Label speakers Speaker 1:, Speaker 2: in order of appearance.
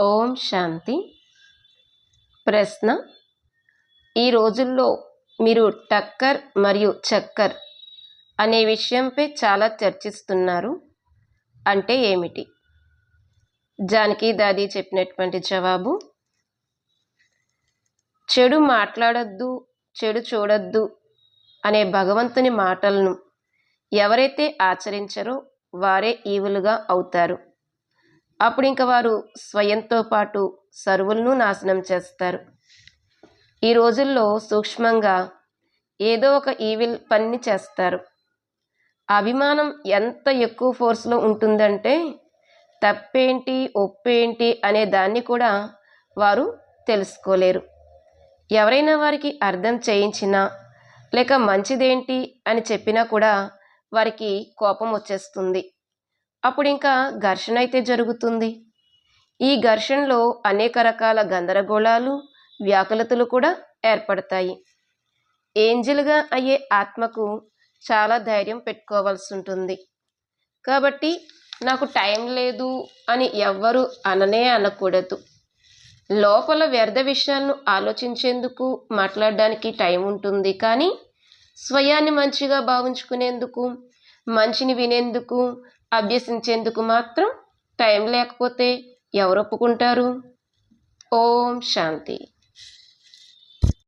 Speaker 1: ఓం శాంతి. ప్రశ్న ఈ రోజుల్లో మీరు టక్కర్ మరియు చక్కర్ అనే విషయంపై చాలా చర్చిస్తున్నారు. అంటే ఏమిటి? జానకి దాది చెప్పినటువంటి జవాబు చెడు మాట్లాడొద్దు చెడు చూడొద్దు అనే భగవంతుని మాటలను ఎవరైతే ఆచరించరో వారే ఈవులుగా అవుతారు. అప్పుడు ఇంక వారు స్వయంతో పాటు సర్వులను నాశనం చేస్తారు. ఈ రోజుల్లో సూక్ష్మంగా ఏదో ఒక ఈవిల్ పని చేస్తారు. అభిమానం ఎంత ఎక్కువ ఫోర్స్లో ఉంటుందంటే తప్పేంటి ఒప్పేంటి అనే దాన్ని కూడా వారు తెలుసుకోలేరు. ఎవరైనా వారికి అర్థం చేయించినా లేక మంచిదేంటి అని చెప్పినా కూడా వారికి కోపం వచ్చేస్తుంది. అప్పుడు ఇంకా ఘర్షణ అయితే జరుగుతుంది. ఈ ఘర్షణలో అనేక రకాల గందరగోళాలు వ్యాకులతలు కూడా ఏర్పడతాయి. ఏంజిల్గా అయ్యే ఆత్మకు చాలా ధైర్యం పెట్టుకోవాల్సి ఉంటుంది కాబట్టి నాకు టైం లేదు అని ఎవ్వరూ అననే అనకూడదు. లోపల వ్యర్థ విషయాలను ఆలోచించేందుకు మాట్లాడడానికి టైం ఉంటుంది. కానీ స్వయాన్ని మంచిగా భావించుకునేందుకు మంచిని వినేందుకు అభ్యసించేందుకు మాత్రం టైం లేకపోతే ఎవరు ఒప్పుకుంటారు? ఓం శాంతి.